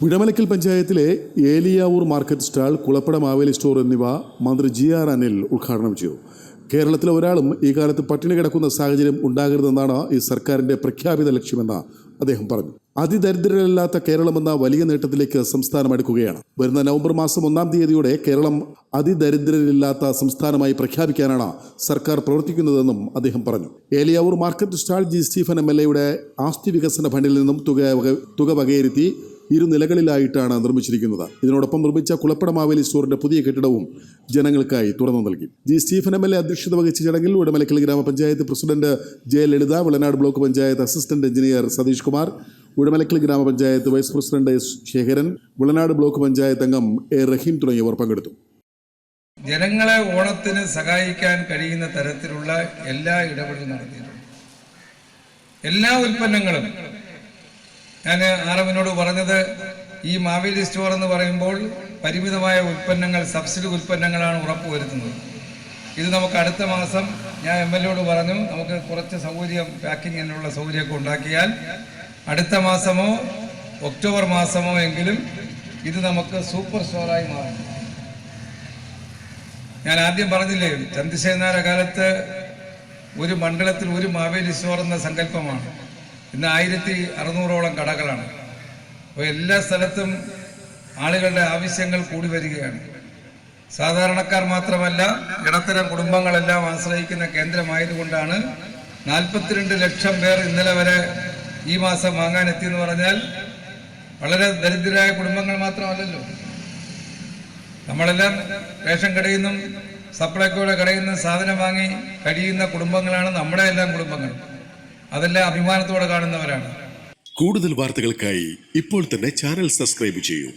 വിടമലക്കൽ പഞ്ചായത്തിലെ Eliyavoor market stall Kulappada Maveli store എന്നിവ മന്ത്രി ജി ആർ അനിൽ ഉദ്ഘാടനം ചെയ്തു. കേരളത്തിലെ ഒരാളും ഈ കാലത്ത് പട്ടിണി കിടക്കുന്ന സാഹചര്യം ഉണ്ടാകരുതെന്നാണ് ഈ സർക്കാരിന്റെ പ്രഖ്യാപിത ലക്ഷ്യമെന്ന് അദ്ദേഹം പറഞ്ഞു. അതിദരിദ്രരല്ലാത്ത കേരളമെന്ന വലിയ നേട്ടത്തിലേക്ക് സംസ്ഥാനം അടുക്കുകയാണ്. വരുന്ന നവംബർ മാസം ഒന്നാം തീയതിയോടെ കേരളം അതിദരിദ്രരില്ലാത്ത സംസ്ഥാനമായി പ്രഖ്യാപിക്കാനാണ് സർക്കാർ പ്രവർത്തിക്കുന്നതെന്നും അദ്ദേഹം പറഞ്ഞു. Eliyavoor market stall G Stephen M L എയുടെ ആസ്തി വികസന ഫണ്ടിൽ നിന്നും തുക തുക വകയിരുത്തി ഇരു നിലകളിലായിട്ടാണ് നിർമ്മിച്ചിരിക്കുന്നത്. ഇതിനോടൊപ്പം നിർമ്മിച്ച കുളപ്പട മാവേലി സ്റ്റോറിന്റെ പുതിയ കെട്ടിടവും ജനങ്ങൾക്കായി തുറന്നു നൽകി. G Stephen M L A അധ്യക്ഷത വഹിച്ച ചടങ്ങിൽ ഉടമലക്കൽ ഗ്രാമപഞ്ചായത്ത് president J Lalitha Vilanad block panchayat assistant engineer Satheesh Kumar Udamalakkal ഗ്രാമപഞ്ചായത്ത് vice president S Sekharan Vilanad block panchayat അംഗം എ റഹീം തുടങ്ങിയവർ പങ്കെടുത്തു. ജനങ്ങളെ ഓണത്തിന് സഹായിക്കാൻ കഴിയുന്ന തരത്തിലുള്ള എല്ലാ ഇടപെടലും നടത്തിയിട്ടുണ്ട്. എല്ലാ ഉൽപ്പന്നങ്ങളും ഞാൻ ആറവിനോട് പറഞ്ഞത് ഈ മാവേലി സ്റ്റോർ എന്ന് പറയുമ്പോൾ പരിമിതമായ ഉൽപ്പന്നങ്ങൾ സബ്സിഡി ഉൽപ്പന്നങ്ങളാണ് ഉറപ്പുവരുത്തുന്നത്. ഇത് നമുക്ക് അടുത്ത മാസം ഞാൻ എം എൽ എയോട് പറഞ്ഞു നമുക്ക് കുറച്ച് സൗകര്യം പാക്കിങ്ങിനുള്ള സൗകര്യമൊക്കെ ഉണ്ടാക്കിയാൽ അടുത്ത മാസമോ ഒക്ടോബർ മാസമോ എങ്കിലും ഇത് നമുക്ക് സൂപ്പർ സ്റ്റോറായി മാറും. ഞാൻ ആദ്യം പറഞ്ഞില്ലേ ചന്ദ്രശേഖര കാലത്ത് ഒരു മണ്ഡലത്തിൽ ഒരു മാവേലി സ്റ്റോർ എന്ന സങ്കല്പമാണ്. ഇന്ന് ആയിരത്തി അറുന്നൂറോളം കടകളാണ്. അപ്പോൾ എല്ലാ സ്ഥലത്തും ആളുകളുടെ ആവശ്യങ്ങൾ കൂടി വരികയാണ്. സാധാരണക്കാർ മാത്രമല്ല ഇടത്തരം കുടുംബങ്ങളെല്ലാം ആശ്രയിക്കുന്ന കേന്ദ്രമായതുകൊണ്ടാണ് നാൽപ്പത്തിരണ്ട് ലക്ഷം പേർ ഇന്നലെ വരെ ഈ മാസം വാങ്ങാൻ എത്തിയെന്ന് പറഞ്ഞാൽ വളരെ ദരിദ്രരായ കുടുംബങ്ങൾ മാത്രമല്ലല്ലോ. നമ്മളെല്ലാം റേഷൻ കടയിൽ നിന്നും സപ്ലൈക്കോയുടെ കടയിൽ നിന്നും സാധനം വാങ്ങി കഴിയുന്ന കുടുംബങ്ങളാണ് നമ്മുടെ എല്ലാം കുടുംബങ്ങൾ. അതെല്ലാം അഭിമാനത്തോടെ കാണുന്നവരാണ്. കൂടുതൽ വാർത്തകൾക്കായി ഇപ്പോൾ തന്നെ ചാനൽ സബ്സ്ക്രൈബ് ചെയ്യൂ.